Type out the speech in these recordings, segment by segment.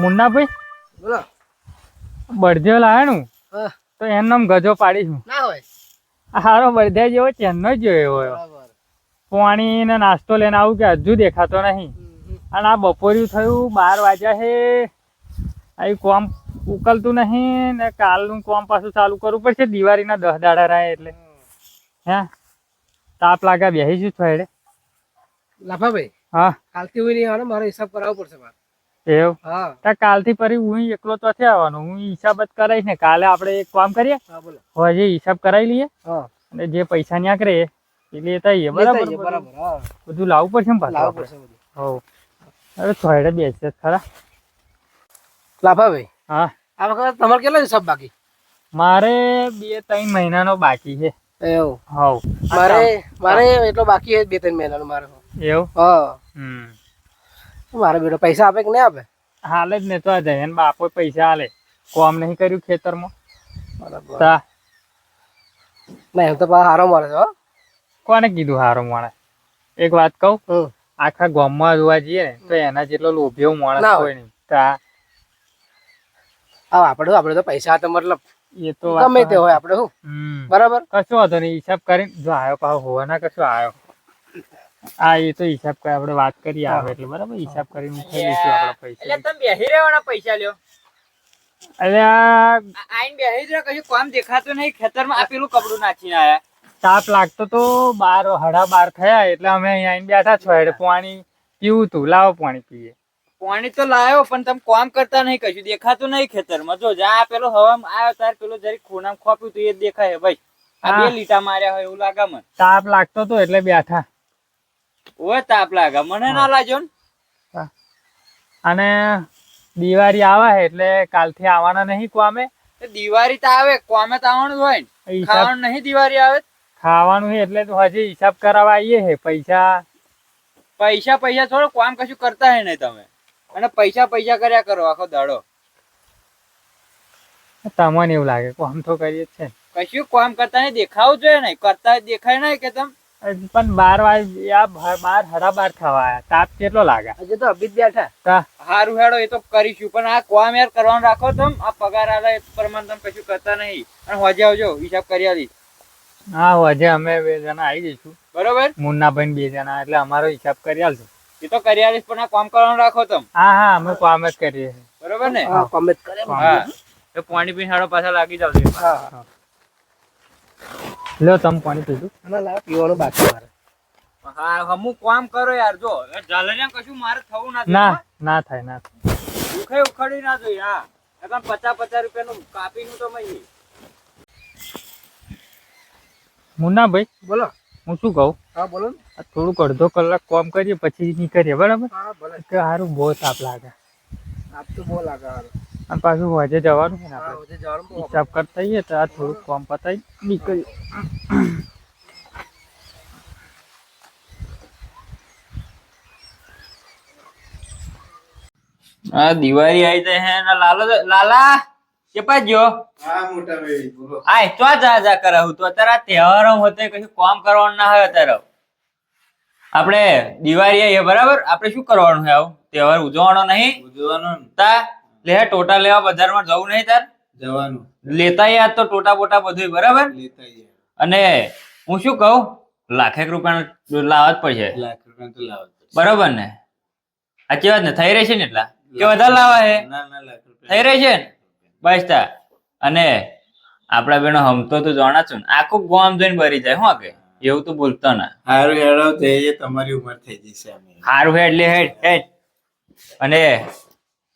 મુન્નાભાઈ? બોલો. બળદેવ લાયાનું? તો એનું નામ ગજો પાડીશું ના હોય. હારો બળદિયા જેવો ચેનનો જ જોયો એવો બરાબર. પાણી ને નાસ્તો લઈને આવું કે હજુ દેખાતો નહીં. અને આ બપોર્યું થયું બાર વાગ્યા છે આ કોમ ઉકલતું નહીં ને કાલનું કોમ પાછું ચાલુ કરવું પડશે. દિવાળીના દસ દાડા રહે એટલે. હે? તાપ લાગ્યા બેસીશું થોડે લાફાભાઈ હા. કાલથી હું નહીં આવે મારો હિસાબ કરાવવો પડશે મારે. એવું? હા. કાલથી ફરી હું એકલો તો છે આવવાનો. હું હિસાબ જ કરાવીશ ને. કાલે આપણે એક કામ કરીએ? હજી હિસાબ કરાવી લઈએ અને જે પૈસા ન્યા કરે એ લેતા આવીએ. બરાબર? બરાબર બધું લાવવું પડશે ને પાછું લાવવું. પડશે બધું. હોવ. થોડે બેસે ખરા. લાફાભાઈ હા. આ વખત તમારે કેટલો હિસાબ બાકી? મારે બે ત્રણ મહિનાનો બાકી છે. એવું. હોવ. મારે મારે એટલો બાકી છે બે ત્રણ મહિનાનો મારે. એવું? હા. હમ. મારે બેટો પૈસા આપે કે નહીં આપે? હાલે જ ને તો આ જયન બાપો પૈસા હાલે કોમ નહીં કર્યું ખેતરમાં. બરાબર. તો. પાછા હારો મળે છે કોને કીધું હારો મળે એક વાત કહું? આખા આખા ગામમાં જોવા જઈએ ને તો એના જેટલો લોભિયો માણસ હોય. નહીં. તા. હા આપણે આપણે તો પૈસા તો મતલબ એ તો ગમે તે હોય આપણે શું? બરાબર? કશો વાંધો નહીં હિસાબ કરીને જો આવ્યો પાછો હોવાના કશું આવ્યો આ એ તો હિસાબ કરી આપણે વાત કરી આવે એટલે બરાબર હિસાબ કરીને ઉઠાઈ લઈશું આપણા પૈસા એટલે તમે બેહી રહેવાના પૈસા લ્યો. એટલે આ આ- બેહી જ રહ્યો કશું કામ દેખાતું નહીં ખેતરમાં આ પેલું કપડું નાખીને આયા. તાપ લાગતો તો બાર હડા બાર થયા એટલે અમે અહીંયા આઈને બેઠા છો એટલે પાણી પીવું તું લાવો પાણી પીએ. પાણી તો લાવ્યો પણ તમે કામ કરતા નહીં કશું દેખાતું નહીં ખેતરમાં. જો જા પેલો હવામાં આવ્યો તાર પેલો જરી ખૂણામાં ખોપ્યું તું એ દેખાય. ભાઈ આ બે લીટા માર્યા હોય એવું લાગે મને. તાપ લાગતો તો એટલે બેઠા. ઓય તાપ લાગે મને ના લાજો ને. અને દિવાળી આવે એટલે એટલે કાલથી આવવાના નહીં કોમે દિવાળી તો આવે કોમે તો આવવાનું હોય ને. ખાવાનું નહીં દિવાળી આવે? ખાવાનું એટલે તો હજી હિસાબ કરાવવા આવીએ હે પૈસા. પૈસા પૈસા થોડો કામ કશું કરતા હે નહીં તમે. અને પૈસા પૈસા કર્યા કરો આખો દાડો. તમને એવું લાગે કોમ તો કરીએ છે. કશું કામ કરતા નહીં દેખાવું જોઈએ નહીં. કરતા દેખાય નહીં કે તમે? પણ બાર વાગે બાર હડા બાર થવા તાપ કેટલો લાગે? હજુ તો અભી જ બેઠા હારું હેડો એ તો કરીશું. પણ આ કોમ યાર કરવાનું રાખો તમ. આ પગાર આલે એ પ્રમાણે તમે કશું કરતા નહીં. અને હોજે આવજો હિસાબ કરી આલી હા હજે અમે બે જણા આવી જઈશું. બરોબર? મુન્નાભાઈ ભાઈ બે જણા એટલે અમારો હિસાબ કરી આલજો. એ તો કરી આલીશ પણ આ કોમ કરવાનું રાખો તમ. હા હા અમે કોમ જ કરીએ બરોબર ને? હા કોમેન્ટ કરે હા. તો પાણી પીને હાડો પાછા લાગી જાવ હા હા. લ્યો તમ પાણી પીધું ના લા પીવાનું બાકી મારે. હા અમુક કામ કરો યાર જો. ઝાલરિયા કશું મારે થવું ના ના ના થાય ના થાય. દુખે ઉખડી ના જોઈએ હા. નકર પચાસ પચાસ રૂપિયાનું કાપીનું તો મહી મુન્નાભાઈ બોલો. હું શું કહું? હા બોલો ને. થોડુંક અડધો કલાક કામ કરીએ પછી નીકળીએ બરાબર? હા ભલે. કે સારું બહુ તાપ લાગે. આપ તો બહુ લાગે હારું. અને પાછું હોજે જવાનું છે ને આપણે. હજુ જવાનું બહુ હિસાબ કરતા આવીએ તો આ થોડુંક કામ પતાવી નીકળીએ. આ દિવાળી આવી જાય હે ને લાલો લાલા કે પાજો હા મોટા ભાઈ બોલો. આય તો જા જા કરાવું તો અત્યારે આ તહેવારો હોતે કશું કામ કરવાનું ના હોય અત્યારે. આપણે દિવાળી આવી બરાબર? આપણે શું કરવાનું છે આવું? તહેવાર ઉજવવાનો નહીં? ઉજવવાનો તા લે ટોટા લેવા બજારમાં જવું નહીં તાર? જવાનું. લેતા યાર તો ટોટા બોટા બધું બરાબર? લેતા અને હું શું કહું? લાખેક રૂપિયા લાવવા જ પડશે. લાખ રૂપિયા તો લાવવા જ બરાબર ને? સાચી વાત ને? થઈ રહેશે ને એટલા? કે વધારે લાવવા હે? રૂપિયા. થઈ રહી છે ને? બસ તા. અને આપડા બેનો હમતો તો જાણા છું ને. આખું ગામ જોઈને ભરી જાય હું કે? એવું તો બોલતો ના. હારું હેડો તે તમારી ઉંમર થઈ જશે હારું હેડ લે હેડ હેડ. અને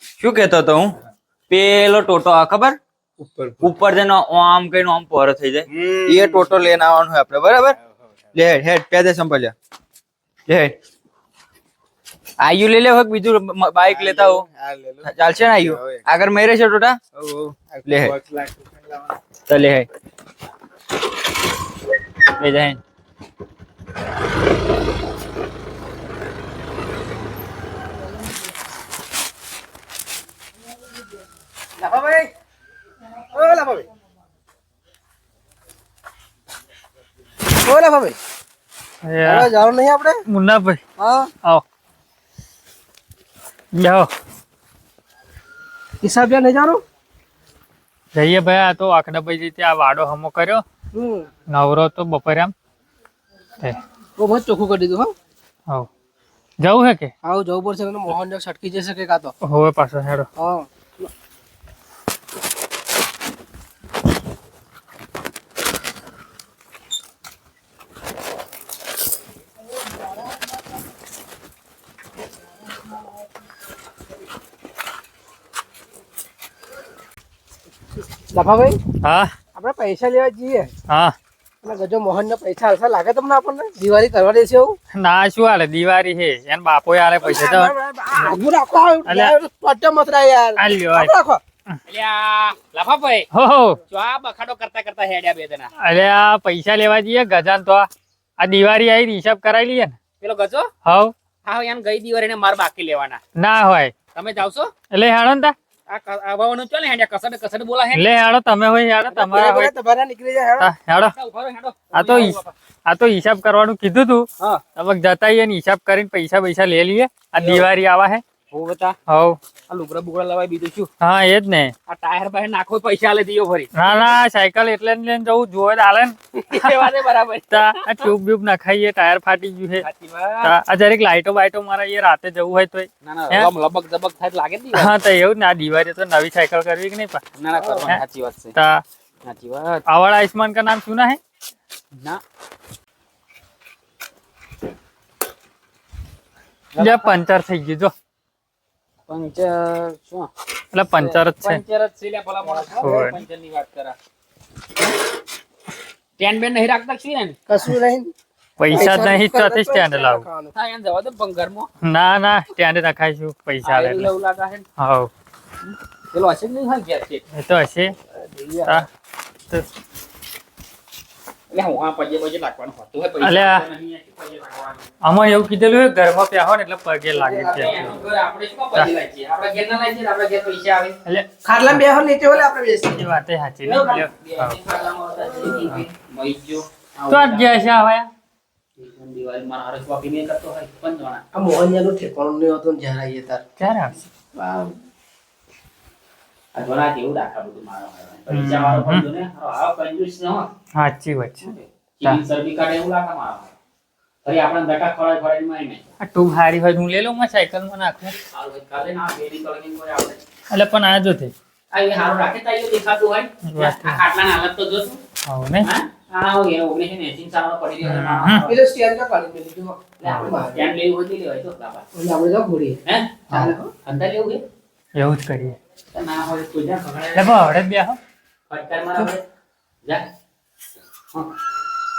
શું કેતો તો હું? પેલો ટોટો આ ખબર? ઉપર ઉપર જઈને આમ કઈને આમ પહોરો થઈ જાય. એ ટોટો લઈને આવવાનું હોય આપણે બરાબર? લે હેડ હેડ પેદે સંભાળ્યા. લે હેડ. આયુ લઈ લે હોય બીજું બાઈક લેતા હો હા લે લો. ચાલશે ને આયુ? હવે. આગળ મેરે છે ટોટા? ઓ, ઓ. લે હેડ. પાંચ લાખ રૂપિયા લાવવાના. તો લે હેડ. લે જાય ઓ ઓ નહીં આપણે મુન્નાભાઈ હા આવો હિસાબ નહીં જાણો જઈએ ભાઈ આ તો આખડાભાઈ રીતે ત્યાં વાડો હમો કર્યો. હમ। નવરો તો બપોરે આમ. તે બહુ ચોખ્ખું કરી દીધું હા. હવ જવું હે કે? આવું જવું પડશે મોહન ને છટકી જશે કે કાતો હોવે પાછો હેડો. હા. લફાભાઈ હા. આપણે પૈસા લેવા જઈએ. હા. અને ગજો મોહન ને પૈસા હાલશે લાગે તમને આપણને? દિવાળી કરવા દેશે એવું? ના શું હાલે દિવાળી છે. એને બાપો હાલે પૈસા તો. આગુ રાખો પટ્ટો મતરા યાર. આ લ્યો રાખો. લફાભાઈ હો હો. આ બખાડો કરતા કરતા હેડ્યા બે જણા. અરે આ પૈસા લેવા જઈએ ગજાન તો. આ દિવાળી આવી હિસાબ કરાવી લઈએ ને. પેલો ગજો? હવ. હા યાર ગઈ દિવાળીને માર બાકી લેવાના. ના હોય. તમે જાવશો? એટલે હેડો ને તા. આ ચાલે હેડ્યા કસડ કસડ બોલા હે એટલે હેડો તમે હોય હેડો તમારા હોય. તમારા નીકળી જાય હેડો. હેડો. હેડો. આ તો આ તો હિસાબ કરવાનું કીધું તું. હા. હવે જતા ને હિસાબ કરીને પૈસા પૈસા લઈ લઈએ. આ દિવાળી આવા હે. હા એ ને. આ ટાયર બાયર નાખો પૈસા આલે દીયો ના સાયકલ એટલે જ લઈને જવું ટાયર ફાટી ગયું છે. આ લાઈટો બાઈટો મારા રાતે જવું હોય તો લબક જબક થાય લાગે હા તો એવું ના દિવાળી તો નવી સાયકલ કરવી કે નહીં પા સાચી વાત છે. તા આયુષ્માન કા નામ સુના હે? ના. પંચર થઈ ગયું જો. પંચર શું? એટલે પંચર જ છે. પંચર જ છે લ્યા ભલા માણસ પંચરની વાત કરા. ટેન બેન નહીં રાખતા ને કશું નહીં. પૈસા જ નહીં ચોથી સ્ટેન્ડ લાવું. હા એને જવા દો ભંગારમાં. ના ના સ્ટેન્ડ રખાયશું પૈસા છે પેલો હશે નહીં? હોય ઘેર છે. એ તો હશે. તા તો એટલે હું આ પજે પજે લાગવાનું હોતું પૈસા. આમાં એવું કીધેલું હોય ઘરમાં પ્યાહો ને એટલે પગે લાગે છે આપણે શું કામ પજે લાગીએ? આપણા ઘેરના લાગીએ ને ઘેર પૈસા આવે. એટલે ખાટલા બેહો નીચે ઓલે આપણે બેસીએ એ વાતે સાચી ને બે એટલે હવ. ખાટલામાં હતા, જઈ મઈ ગયો. તો આજ ગયા છે આવા દિવાળી મારા હારે શોપિંગ કરતો હોય પણ જોણા. આ મોહનયાનું ઠેકાણું નહીં હતું જ્યારે આવીએ તાર ક્યારે આવશે જોણા કેવું રાખા બધું મારો પૈસા વાળો પણ જો ને, કંજૂસ ન હોય. સાચી વાત છે ચીની કાઢે એવું લાગે મારા ફરી આપણને ધક્કા ખવડાવી ખવડાવીને મારી નાખે. આ ટૂબ હારી હોય હું લઈ લઉં માં સાયકલમાં નાખું કાલે ના બેરી કલગીન કરે આપણે. એટલે પણ આ જો તે આ એ હારું રાખે તાઈઓ દેખાતું હોય. વાત આ ખાટલાની હાલત તો જોશું. હવ ને આ હું એ ઓગણીસો ને એંશી સાલનો પડી રહ્યો છે મારા હમ. હારે. પેલો સ્ટેન્ડ તો કાઢી મેલી દીધું. સ્ટેન્ડ લેવું હોય લેવાય તો બાબા. ઓલે આપણે તો ઘોડીએ. હે? ચાલે અંદર લેવું એવું જ કરીએ ના હોય તો જા લે ફટકાર મારા આપણે. જા. હા.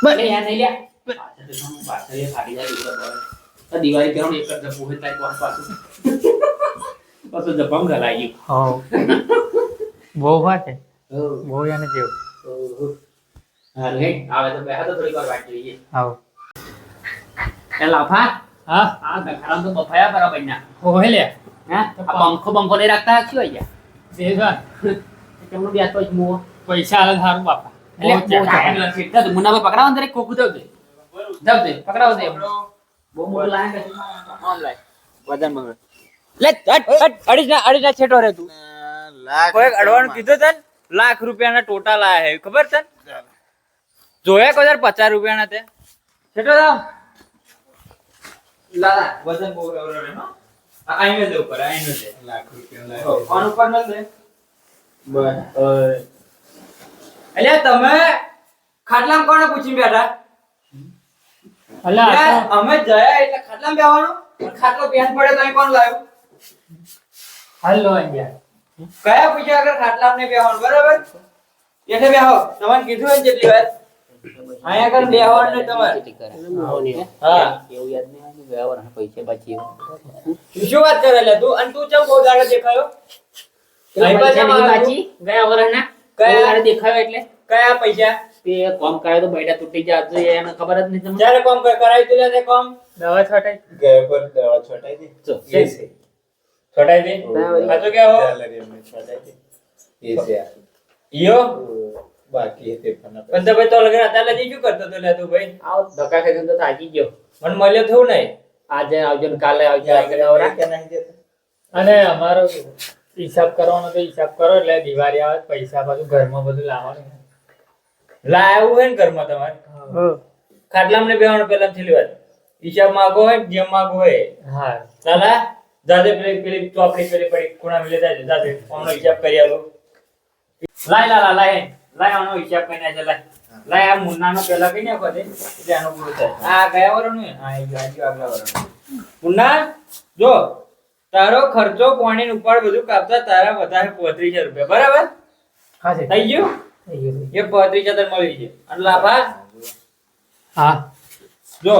યાર, નહીં લ્યા. દિવાળી પહેરો એક જ જપું હોય તારી પાસે પાછું. પાછું જપમ ગલાઈ ગયું. બહુ હોય છે. બહુ એને જેવું હારું હેડ. આવે તો બેહો તો થોડી વાર જોઈએ. એ લાફા, હા આ તો બફાયા બરાબર ના. હોવે લે હે? આ પંખો બંખો નહીં રાખતા શું અહીંયા? તે જો કેમનું બેસતો હોય છે પૈસા આલે સારું બાપા એટલે બહુ બહુ ચાલે. ચાલે. સીધા તો મુન્નાભાઈ પકડાવો ને તારે ખોખું જાવ દે. જાવ દે, પકડાવો દે. બહુ મોટું લાયા કે? લાય. વજન મંગળ. લે, હટ, હટ, અડીજ ના- અડીજ ના છેટો રે તું. કોઈ અડવાનું કીધું તન લાખ રૂપિયાના ટોટા લાયા હે ખબર તન જોયા કોઈ પચાસ રૂપિયાના તે છેટો જાવ લાલા વજન બહુ એવડો રે હો આ આઈને દે ઉપર આઈને દે લાખ રૂપિયા ઓન ઉપર ન દે બસ અલ્યા તમે ખાટલામાં કોને પૂછીને બેઠા? અલા અમે જયા એટલે ખાટલામાં બેવાનું ખાટલો પેન પડે તો કોણ લાવ્યું? હાલો અહીંયા. કયા પૂછ્યા આગળ ખાટલામાં નહીં બેવાનું બરાબર? એટલે બેહો. તમને કીધું હોય ને જેટલી વાર. અહીંયા બે તમારે. હા એવું યાદ નહીં આવે ને ગયા વર્ષના બાકી શું વાત કરે લે તું? અને તું ચમ બહુ દાડે દેખાયો? અહીં પૈસા પાછા નહીં મારા બાકી? ગયા વર્ષના? કયા? બહુ દેખાયો એટલે? કયા પૈસા? તે કોમ કરાયો તો બૈડા તૂટી જાય તો એને ખબર જ નહીં તમને? જ્યારે કોમ કરાય તો લે કોમ? દવા છટાઈ. ગયા પર દવા છોટાઈ દી. જો, એ દે? બરાબર. સાચું કે હો સેલરી અમને છોટાઈ એ છે આ. બાકી તે પણ પણ તો ભાઈ તો લગન હતા લજી શું કરતો તો લે તું ભાઈ. આવ. ધક્કા ખાઈને તો થાકી ગયો. મને મળ્યો થયું નહીં. આજે આવજો ને કાલે આવજો કે નહીં દેતો અને અમારો હિસાબ કરવાનો તો હિસાબ કરો એટલે દિવાળી આવે પૈસા બધું ઘરમાં બધું લાવવાનું. લાવ્યું હોય ને ઘરમાં તમારે. ખાટલામાં ને બેવાનું પેલા છેલ્લી વાત હિસાબ માંગો હોય જેમ માંગો હોય. હા. ચાલા દાદે પેલી પેલી ચોપડી પેલી પડી ખૂણા મિલે જાય દાદે આમનો હિસાબ કરી આલો. લાય લાલા લાય. લાય આનો હિસાબ કરી નાખે લાય. લાય આ મુન્નાનો પેલા કઈ નાખો દે એટલે આનો પૂરો થાય. આ ગયા વરનું હા એ ગયો આગલા વરનું મુન્ના જો તારો ખર્ચો પાણી ઉપર બધું કાપતા તારા વધારે પોત્રીસ રૂપિયા. બરાબર? હા છે. થઈ ગયું? એ પોત્રીસ હજાર મળી છે અને લાભા? હા. જો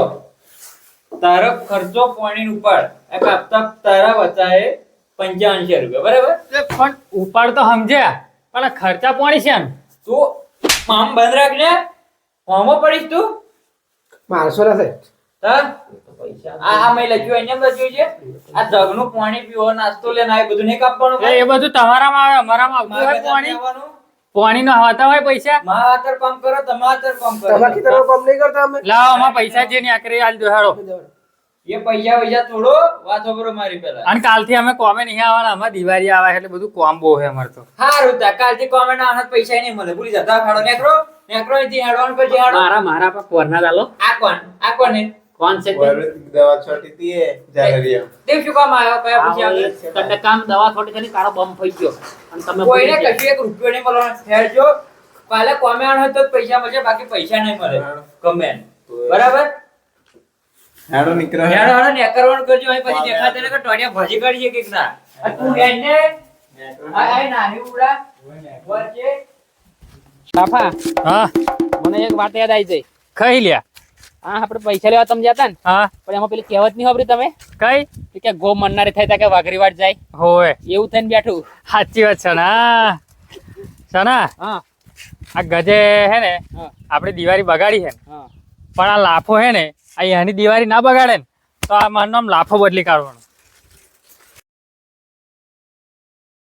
તારો ખર્ચો પાણી ઉપર કાપતા તારા વધારે પંચાવનસો રૂપિયા. બરાબર? પણ ઉપાડ તો સમજ્યા પણ ખર્ચા પોણી છે ને? તું આમ બંધ રાખને હોમો પડીશ તું. મારસો ના સાહેબ? આ મેં લખ્યું એને લખ્યું છે. આ જગનું પાણી પીવો નાસ્તો લે આ બધું નહીં કાપવાનું એ એ બધું તમારામાં આવે અમારામાં આવતું હોય પાણી. પોણી નો હોતા હોય પૈસા. માતર કામ કરો તમાતર આતર કરો. તમારા નહીં કરતા અમે? લાવો અમારા પૈસા જે ને આકરી આલ દો હેડો એ પૈસા પૈસા થોડો વાતો કરો મારી પેલા અને કાલથી અમે કોમે નહીં આવવાના અમારે દિવાળી આવે એટલે બધું કોમ બહુ છે અમારે તો. હારું તા કાલથી કોમેન્ટ આના પૈસા નહીં મળે. ભૂલી જતા ખાડો નેકરો નેકરો અહીંથી હેડવાન પછી હેડો. મારા મારા પર કોરના ચાલો. આ કોણ? આ કોણ કોણ છે દવા છોટી તી જાનરિયા. દેવ શું કામ આવ્યો? કયા પૂછ્યા હોય આગળ? તડકામ દવા છોટી કરી કાળો બમ ફઈ ગયો. અને તમે કોઈને કશું એક રૂપિયો નહીં મળવાનો. હેડજો કાલે કોમે હોય તો પૈસા મળશે બાકી પૈસા નહીં મળે. ગમે બરાબર? હાડો નીકળો. હેડો હેડો નેકરવાનું કરજો. અહીં પછી દેખાતે ને ટોડિયા ભાજી કાઢી છે કે ના. તું હેડ ને આ આ નાની ઉડા. વચ્ચે બાપા હા. મને એક વાત યાદ આવી જઈ કઈ લ્યા? હા આપણે પૈસા લેવા તમે જતા ને હા. પણ એમાં પેલી કહેવત નહીં વાપરી તમે? કઈ? કે ગો મરનારે થાય ત્યાં કે વાઘરી વાટ જાય. હોય એવું થઈને બેઠું. સાચી વાત છે ના સના હા. આ ગજે હે ને આપડે આપણે દિવાળી બગાડી છે ને પણ આ લાફો હે ને એની દિવાળી ના બગાડે ને તો આ મારું નામ લાફો બદલી કાઢવાનો.